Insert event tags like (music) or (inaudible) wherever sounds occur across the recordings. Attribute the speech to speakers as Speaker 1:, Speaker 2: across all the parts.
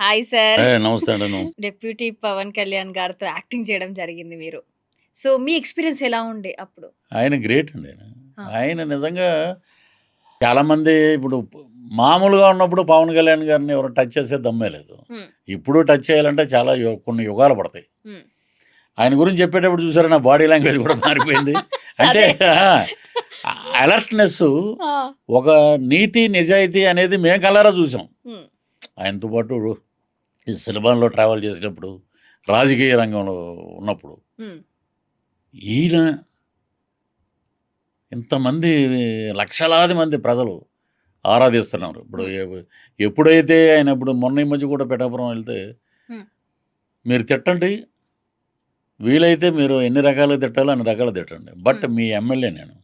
Speaker 1: Hi sir.
Speaker 2: ఏ నమస్తే అండి. నమస్తే.
Speaker 1: డిప్యూటీ పవన్ కళ్యాణ్ గారితో యాక్టింగ్ చేయడం జరిగింది మీరు. సో, మీ ఎక్స్‌పీరియన్స్ ఎలా ఉండే అప్పుడు?
Speaker 2: ఆయన గ్రేట్ అండి ఆయన.
Speaker 1: ఆ!
Speaker 2: ఆయన నిజంగా చాలామంది ఇప్పుడు మామూలుగా ఉన్నప్పుడు పవన్ కళ్యాణ్ గారిని ఎవరు టచ్ చేసే దమ్మే లేదు. ఇప్పుడు టచ్ చేయాలంటే చాలా యు కొన్ని యుగాలు పడతాయి. ఆయన గురించి చెప్పేటప్పుడు చూసారా నా బాడీ లాంగ్వేజ్ కూడా మారిపోయింది. (laughs) అంటే! అలర్ట్‌నెస్! ఒక నీతి, నిజాయితీ అనేది మేము కళ్ళారా చూసాం. ఆయనతో పాటు ఈ సినిమాల్లో ట్రావెల్ చేసినప్పుడు, రాజకీయ రంగంలో ఉన్నప్పుడు. ఈయన ఇంతమంది లక్షలాది మంది ప్రజలు ఆరాధిస్తున్నారు. ఇప్పుడు ఎప్పుడైతే ఆయన ఇప్పుడు మొన్న ఈ మధ్య కూడా పిఠాపురం వెళ్తే. మీరు తిట్టండి. వీలైతే మీరు ఎన్ని రకాలుగా తిట్టాలో అన్ని రకాలుగా తిట్టండి. బట్. మీ ఎమ్మెల్యే నేను.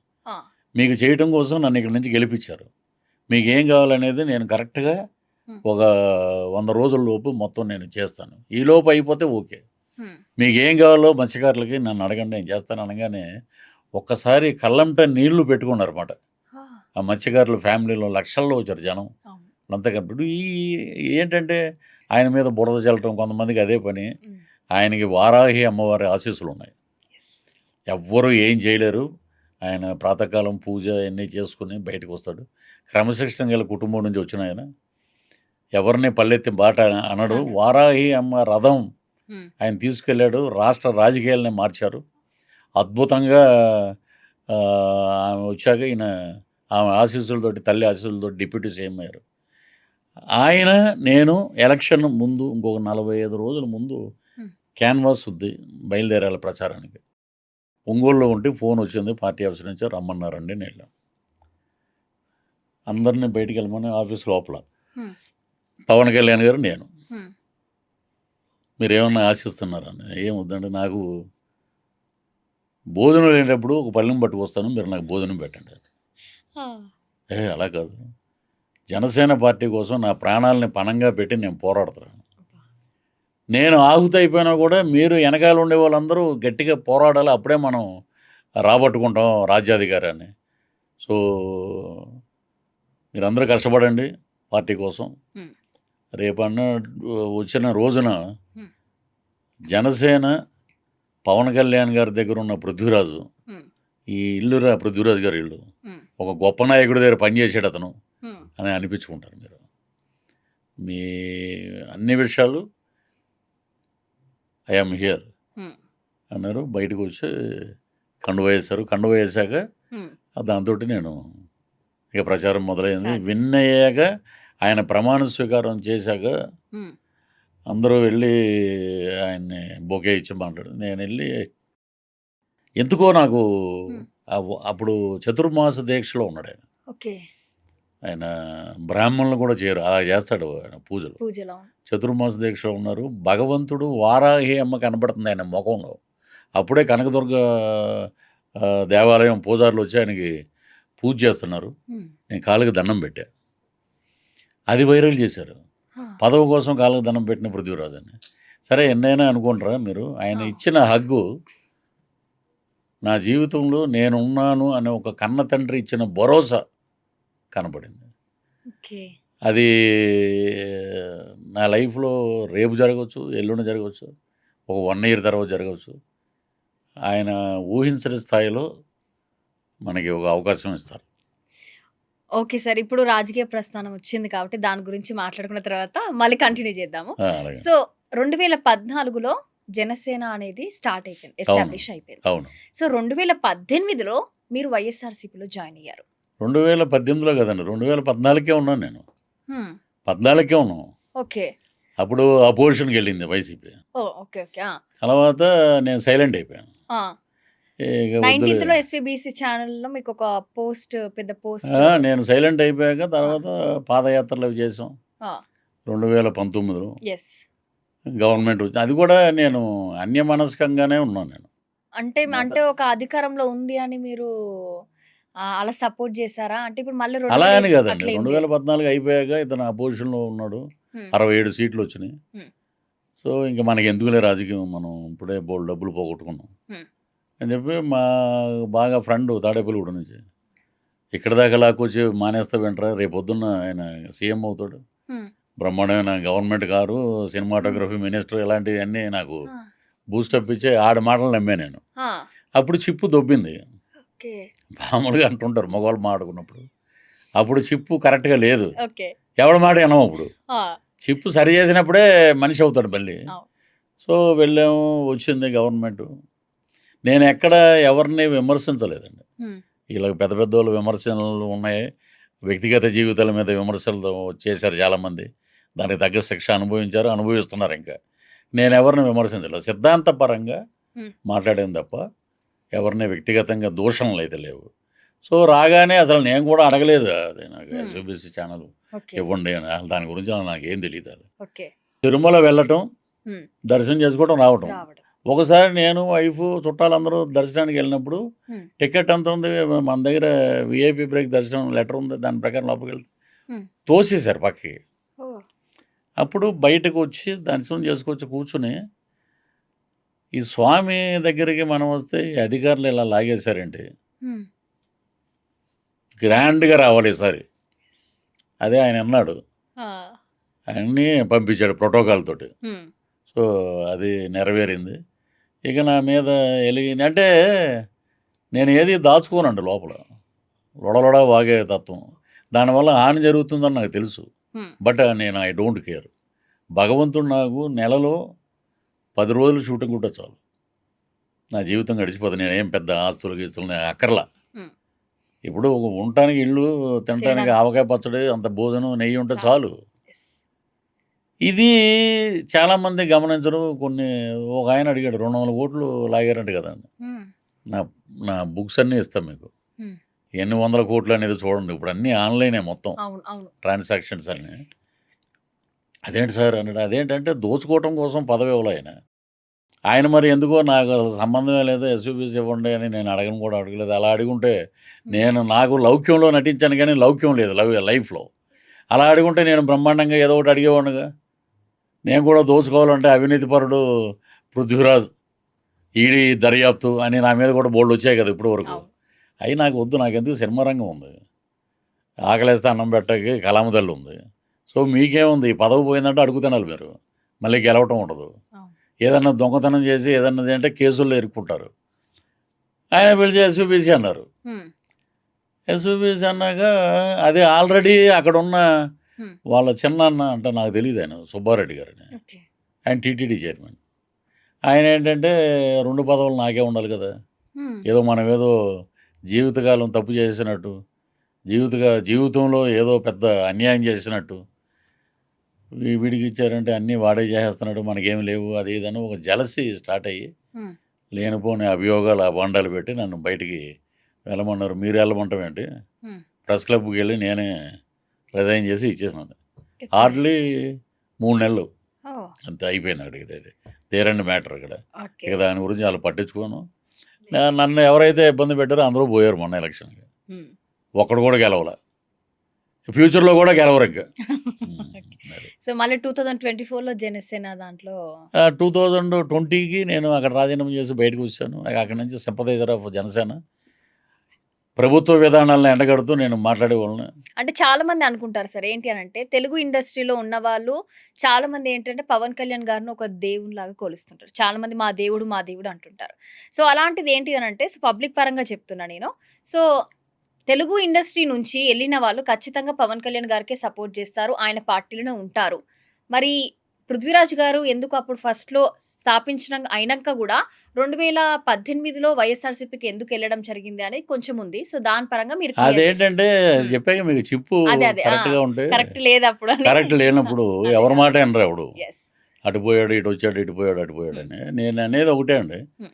Speaker 2: మీకు చేయటం కోసం నన్ను ఇక్కడి నుంచి గెలిపించారు. మీకేం కావాలనేది నేను కరెక్ట్‌గా. ఒక 100 రోజుల లోపు మొత్తం నేను చేస్తాను. ఈలోపు అయిపోతే ఓకే. మీకేం కావాలో మత్స్యకారులకి నన్ను అడగండి నేను చేస్తాను అనగానే ఒక్కసారి కళ్ళంట నీళ్ళు పెట్టుకున్నారన్నమాట.
Speaker 1: ఆ!
Speaker 2: ఆ మత్స్యకారుల ఫ్యామిలీలో లక్షల్లో వచ్చారు జనం. అంతా కనిపెట్టు ఈ ఏంటంటే ఆయన మీద బురద చల్లటం కొంతమందికి అదే పని. ఆయనకి వారాహి అమ్మవారి ఆశీస్సులు ఉన్నాయి. ఎవ్వరు ఏం చేయలేరు. ఆయన ప్రాతకాలం పూజ అన్నీ చేసుకొని బయటకు వస్తాడు. క్రమశిక్షణ గల కుటుంబం నుంచి వచ్చిన ఆయన. ఎవరిని పల్లెత్తి మాట అనడు. వారాహి అమ్మ రథం. ఆయన తీసుకెళ్ళాడు. రాష్ట్ర రాజకీయాలనే మార్చారు. అద్భుతంగా ఆమె వచ్చాక ఈయన ఆమె ఆశీస్సులతోటి తల్లి ఆశీస్సులతోటి డిప్యూటీ సీఎం అయ్యారు. ఆయన నేను ఎలక్షన్ ముందు ఇంకొక 45 రోజుల ముందు. క్యాన్వాస్ ఉంది. బయలుదేరాలి ప్రచారానికి. ఒంగోలులో ఉంటే ఫోన్ వచ్చింది పార్టీ ఆఫీస్ నుంచి రమ్మన్నారండి నేను. అందరిని బయటికి వెళ్ళమని ఆఫీస్ లోపల. పవన్ కళ్యాణ్ గారు నేను.
Speaker 1: హ్మ్.
Speaker 2: మీరేమన్నా ఆశిస్తున్నారా? ఏం వద్దండి నాకు భోజనం లేనప్పుడు ఒక పళ్ళెం పట్టుకొస్తాను. మీరు నాకు భోజనం పెట్టండి.
Speaker 1: ఆ!
Speaker 2: ఏ అలా కాదు. జనసేన పార్టీ కోసం నా ప్రాణాలని పణంగా పెట్టి నేను పోరాడుతున్నాను. నేను ఆహుతి అయిపోయినా కూడా మీరు వెనకాల ఉండే వాళ్ళందరూ గట్టిగా పోరాడాలి. అప్పుడే మనం రాబట్టుకుంటాం రాజ్యాధికారాన్ని. సో, మీరందరూ కష్టపడండి పార్టీ కోసం. రేపన్న వచ్చిన రోజున. జనసేన పవన్ కళ్యాణ్ గారి దగ్గర ఉన్న పృథ్వీరాజు. ఈ ఇల్లురా పృథ్వీరాజు గారి ఇల్లు. ఒక గొప్ప నాయకుడి దగ్గర పనిచేసాడు అతను. అని అనిపించుకుంటారు మీరు. మీ అన్ని విషయాలు ఐ యామ్ హియర్. అన్నారు. బయటకు వచ్చి కండువా వేశారు. కండువా వేశాక
Speaker 1: హ్మ్.
Speaker 2: దాంతోటి నేను ఇక ప్రచారం మొదలైంది. విన్. అయ్యాక ఆయన ప్రమాణ స్వీకారం చేశాక. అందరూ వెళ్ళి ఆయన్ని బొకే ఇచ్చి మాట్లాడు నేను వెళ్ళి ఎందుకో నాకు అప్పుడు చతుర్మాస దీక్షలో ఉన్నాడు ఆయన
Speaker 1: ఓకే.
Speaker 2: ఆయన బ్రాహ్మణులు కూడా చేయరు అలా చేస్తాడు ఆయన పూజలు
Speaker 1: పూజలో.
Speaker 2: చతుర్మాస దీక్షలో ఉన్నారు భగవంతుడు వారాహి అమ్మ కనబడుతుంది ఆయన ముఖంలో అప్పుడే కనకదుర్గ దేవాలయం పూజారులు వచ్చి ఆయనకి పూజ చేస్తున్నారు. నేను కాళ్ళకి దండం పెట్టా అది వైరల్ చేశారు! పదవి కోసం కాళ్ళకి దండం పెట్టిన పృథ్వీరాజు అని సరే ఎన్నైనా అనుకుంటారా మీరు ఆయన! ఇచ్చిన హగ్గు నా జీవితంలో నేనున్నాను అనే ఒక కన్న తండ్రి ఇచ్చిన భరోసా కనపడింది. అది నా లైఫ్లో రేపు జరగవచ్చు ఎల్లుండి జరగవచ్చు ఒక వన్ ఇయర్ తర్వాత జరగవచ్చు ఆయన ఊహించని స్థాయిలో మనకి ఒక అవకాశం ఇస్తారు
Speaker 1: ఓకే సార్. ఇప్పుడు రాజకీయ ప్రస్థానం వచ్చింది కాబట్టి దాని గురించి మాట్లాడుకున్న తర్వాత మళ్ళీ కంటిన్యూ చేద్దాము.
Speaker 2: ఆ, అలాగే
Speaker 1: సో 2014లో జనసేన అనేది స్టార్ట్ అయిపోయింది. ఎస్టాబ్లిష్ అయిపోయింది.
Speaker 2: అవును
Speaker 1: సో 2018లో మీరు వైఎస్ఆర్‌సీపీలో జాయిన్ అయ్యారు.
Speaker 2: రెండు వేల పద్దెనిమిదిలో కదండి రెండు వేల పద్నాలుగుకే ఉన్నాను నేను. పద్నాలుగుకే ఉన్నాం
Speaker 1: ఓకే.
Speaker 2: అప్పుడు అపోజిషన్కి వెళ్ళింది వైసీపీ!
Speaker 1: ఓకే. ఓకే.
Speaker 2: తర్వాత నేను సైలెంట్ అయిపోయాను
Speaker 1: 19థ్‌లో
Speaker 2: వద్దులే
Speaker 1: ఎస్వీబీసీ ఛానెల్‌లో మీకు ఒక పోస్ట్ పెద్ద పోస్ట్
Speaker 2: నేను సైలెంట్ అయిపోయాక! తర్వాత పాదయాత్రలు అవి చేసాం! రెండు వేల పంతొమ్మిదిలో. గవర్నమెంట్ వచ్చింది అది కూడా నేను అన్యమనస్కంగానే ఉన్నాను నేను
Speaker 1: అంటే అంటే ఒక అధికారంలో ఉంది అని మీరు అలా సపోర్ట్ చేసారా? అంటే ఇప్పుడు మళ్ళీ
Speaker 2: అలా
Speaker 1: 2000
Speaker 2: అని కదండి రెండు. వేల పద్నాలుగు అయిపోయాక ఇతను అపోజిషన్లో ఉన్నాడు. అరవై ఏడు సీట్లు వచ్చినాయి. సో ఇంకా మనకి ఎందుకులే రాజకీయం మనం ఇప్పుడే బోల్డ్ డబ్బులు పోగొట్టుకున్నాం. అని చెప్పి మా బాగా ఫ్రెండ్ తాడేపల్లిగూడ నుంచి ఇక్కడ దాకా లాక్కొచ్చి మానేస్తా వెంటరా రేపు పొద్దున్న ఆయన సీఎం అవుతాడు
Speaker 1: హ్మ్.
Speaker 2: బ్రహ్మాండమైన గవర్నమెంట్ కారు సినిమాటోగ్రఫీ మినిస్టర్ ఇలాంటివన్నీ నాకు! బూస్టప్ ఇచ్చి ఆడి మాటలు నమ్మే నేను! అప్పుడు చిప్పు దొబ్బింది. మామూలుగా అంటుంటారు మగవాళ్ళు మాట్లాడుకున్నప్పుడు అప్పుడు చిప్పు కరెక్ట్గా లేదు. ఎవడి మాట వినం అప్పుడు! చిప్పు సరి చేసినప్పుడే మనిషి అవుతాడు మళ్ళీ. సో వెళ్ళాము వచ్చింది గవర్నమెంట్ నేను ఎక్కడ ఎవరిని విమర్శించలేదండి. ఇలా పెద్ద పెద్ద వాళ్ళు విమర్శలు ఉన్నాయి వ్యక్తిగత జీవితాల మీద విమర్శలు చేశారు చాలామంది దానికి తగ్గ శిక్ష అనుభవించారు అనుభవిస్తున్నారు ఇంకా నేను ఎవరిని విమర్శించలేదు సిద్ధాంతపరంగా. మాట్లాడాను తప్ప ఎవరిని వ్యక్తిగతంగా దూషణలు అయితే లేవు సో రాగానే అసలు నేను కూడా అడగలేదు అది నాకు. SBC channel. ఇవ్వండి దాని గురించి నాకు ఏం తెలియదు. తిరుమల వెళ్ళటం. దర్శనం చేసుకోవడం రావటం. ఒకసారి నేను వైఫ్ చుట్టాలందరూ దర్శనానికి వెళ్ళినప్పుడు. టికెట్ ఎంత ఉంది మన దగ్గర విఐపి బ్రేక్ దర్శనం లెటర్ ఉంది దాని ప్రకారం లోపలికి వెళ్తే. తోసేశారు పక్కకి! అప్పుడు బయటకు వచ్చి దర్శనం చేసుకొచ్చి కూర్చుని ఈ స్వామి దగ్గరికి మనం వస్తే ఈ అధికారులు ఇలా లాగేశారండి. గ్రాండ్గా రావాలి ఈసారి అదే ఆయన అన్నాడు! ఆయన్ని పంపించాడు ప్రోటోకాల్ తోటి. సో అది నెరవేరింది ఇక నా మీద ఎలిగి అంటే నేను ఏది దాచుకోనండి లోపల లొడలొడ వాగే తత్వం దానివల్ల హాని జరుగుతుందని నాకు తెలుసు. బట్ నేను ఐ డోంట్ కేర్ భగవంతుడు నాకు నెలలో పది రోజులు షూటింగ్ ఉంటే చాలు నా జీవితం గడిచిపోతుంది నేనేం పెద్ద ఆస్తులు గీస్తులు నేను అక్కర్లా. ఇప్పుడు ఉండటానికి ఇల్లు తినడానికి. ఆవకాయ పచ్చడి అంత భోజనం నెయ్యి ఉంటే
Speaker 1: చాలు.
Speaker 2: ఇది చాలామంది గమనించరు. కొన్ని ఒక ఆయన అడిగాడు రెండు వందల కోట్లు లాగారంట కదండి. నా నా బుక్స్ అన్నీ ఇస్తాను మీకు. ఎన్ని వందల కోట్లు అనేది చూడండి. ఇప్పుడు అన్నీ ఆన్లైనే మొత్తం. ట్రాన్సాక్షన్స్ అన్నీ. అదేంటి సార్ అన్నాడు. అదేంటంటే దోచుకోవటం కోసం పదవి ఇవ్వలే ఆయన. ఆయన మరి ఎందుకో నాకు అసలు సంబంధమే లేదు. ఎస్యూబీసీ ఇవ్వండి అని నేను అడగను కూడా అడగలేదు. అలా అడుగుంటే నేను నాకు లౌక్యంలో నటించాను కానీ లౌక్యం లేదు లవ్ లైఫ్లో. అలా అడుగుంటే నేను బ్రహ్మాండంగా ఏదో ఒకటి అడిగేవాడిగా నేను కూడా దోచుకోవాలంటే అవినీతిపరుడు పృథ్వీరాజ్. ఈడీ దర్యాప్తు అని నా మీద కూడా బోల్డ్ వచ్చాయి కదా ఇప్పటి వరకు. అవి నాకు వద్దు నాకు ఎందుకు సినిమా రంగం ఉంది. ఆకలేస్తే అన్నం పెట్టకి కలామదల్లు ఉంది. సో మీకేముంది? ఈ పదవి పోయిందంటే అడుగుతున్నారు మీరు. మళ్ళీ గెలవటం ఉండదు. ఏదన్నా దొంగతనం చేసి ఏదన్నది అంటే కేసుల్లో ఇరుక్కుంటారు. ఆయన పిలిచి ఎస్యూబీసీ అన్నారు. ఎస్యూబీసీ అన్నాక అదే ఆల్రెడీ అక్కడ ఉన్న. వాళ్ళ చిన్నాన్న అంటే నాకు తెలియదు ఆయన సుబ్బారెడ్డి గారని
Speaker 1: ఓకే.
Speaker 2: ఆయన టీటీడీ చైర్మన్ ఆయన ఏంటంటే రెండు పదవులు నాకే ఉండాలి కదా
Speaker 1: హ్మ్.
Speaker 2: ఏదో మనం ఏదో జీవితకాలం తప్పు చేసినట్టు జీవితగా జీవితంలో ఏదో పెద్ద అన్యాయం చేసినట్టు వీడికి ఇచ్చారంటే అన్నీ వాడే చేసేస్తున్నాడు మనకేం లేవు అది ఇదని ఒక జలసి స్టార్ట్ అయ్యి
Speaker 1: హ్మ్.
Speaker 2: లేనిపోని అభియోగాలు ఆ బండాలు పెట్టి నన్ను బయటికి వెళ్ళమన్నారు మీరు వెళ్ళమంటాం ఏంటి
Speaker 1: హ్మ్.
Speaker 2: ప్రెస్ క్లబ్కి వెళ్ళి నేనే రిజైన్ చేసి ఇచ్చేసినాను
Speaker 1: ఓకే.
Speaker 2: హార్డ్లీ మూడు నెలలు! అంతే అయిపోయింది అక్కడికి ఇది తీరండి మ్యాటర్ ఇక్కడ. ఇక దాని గురించి వాళ్ళు పట్టించుకోను. నన్ను ఎవరైతే ఇబ్బంది పెట్టారో అందరూ పోయారు మొన్న ఎలక్షన్కి. ఒక్కడు కూడా గెలవల. ఫ్యూచర్లో కూడా గెలవరు ఇంకా. (laughs)
Speaker 1: సో మళ్ళీ 2024లో జనసేన దాంట్లో
Speaker 2: టూ థౌజండ్ ట్వంటీకి నేను అక్కడ రాజీనామా చేసి బయటకు వచ్చాను. అక్కడి నుంచి సింపదైజర్ ఆఫ్ జనసేన. ప్రభుత్వ విధానాలను ఎండగడుతూ నేను మాట్లాడేవాళ్ళని.
Speaker 1: అంటే చాలా మంది అనుకుంటారు సార్ ఏంటి అని అంటే తెలుగు ఇండస్ట్రీలో ఉన్న వాళ్ళు చాలా మంది ఏంటంటే పవన్ కళ్యాణ్ గారిని ఒక దేవునిలాగా కొలుస్తుంటారు. చాలా మంది మా దేవుడు మా దేవుడు అంటుంటారు. సో అలాంటిది ఏంటి అని అంటే సో పబ్లిక్ పరంగా చెప్తున్నా నేను. సో తెలుగు ఇండస్ట్రీ నుంచి వెళ్ళిన వాళ్ళు ఖచ్చితంగా పవన్ కళ్యాణ్ గారికే సపోర్ట్ చేస్తారు. ఆయన పార్టీలోనే ఉంటారు. మరి పృథ్వీరాజ్ గారు ఎందుకు అప్పుడు ఫస్ట్లో స్థాపించిన అయినాక కూడా రెండు వేల పద్దెనిమిదిలో వైఎస్ఆర్సీపీకి ఎందుకు వెళ్ళడం జరిగింది అనేది కొంచెం ఉంది. సో దాని పరంగా మీరు
Speaker 2: అదేంటంటే
Speaker 1: Hmm.
Speaker 2: చెప్పాక మీకు చిప్పు
Speaker 1: కరెక్ట్ లేదు అప్పుడు అని.
Speaker 2: కరెక్ట్ లేనప్పుడు (laughs) ఎవరి మాట ఎవడు.
Speaker 1: Yes.
Speaker 2: అటు పోయాడు ఇటు వచ్చాడు ఇటు పోయాడు అటు పోయాడు అని. నేను అనేది ఒకటే అండి.
Speaker 1: Hmm.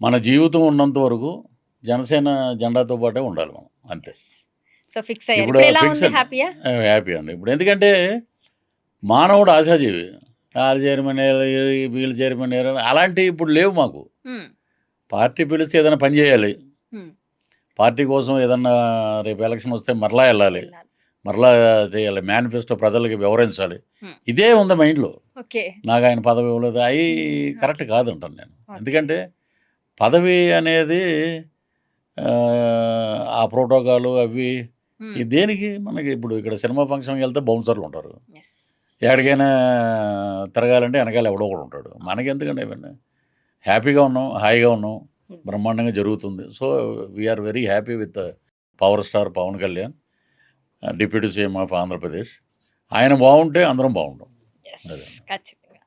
Speaker 2: మన జీవితం ఉన్నంత వరకు జనసేన జెండాతో పాటే ఉండాలి మనం అంతే.
Speaker 1: సో ఫిక్స్
Speaker 2: హ్యాపీ అండి. ఇప్పుడు ఎందుకంటే మానవుడు ఆశాజీవి. వాళ్ళు చైర్మన్ వీళ్ళు చైర్మన్ అలాంటివి ఇప్పుడు లేవు మాకు. పార్టీ పిలిస్తే ఏదైనా పని చేయాలి. పార్టీ కోసం ఏదన్నా రేపు ఎలక్షన్ వస్తే మరలా వెళ్ళాలి. మరలా చేయాలి. మేనిఫెస్టో ప్రజలకి వివరించాలి. ఇదే ఉంది మైండ్లో. నాకు ఆయన పదవి ఇవ్వలేదు. అవి కరెక్ట్ కాదంటాను నేను. ఎందుకంటే పదవి అనేది ఆ, ప్రోటోకాలు అవి దేనికి మనకి ఇప్పుడు ఇక్కడ సినిమా ఫంక్షన్కి వెళ్తే బౌన్సర్లు ఉంటారు. ఎక్కడికైనా తిరగాలంటే వెనకాల ఎవడో ఒకడు ఉంటాడు. మనకెందుకండి ఇవన్నీ? హ్యాపీగా ఉన్నాం హాయిగా ఉన్నాం బ్రహ్మాండంగా జరుగుతుంది. So we are very happy with power star Pavan Kalyan deputy CM of Andhra Pradesh ఆయన బాగుంటే అందరం బాగుంటాం.
Speaker 1: ఖచ్చితంగా.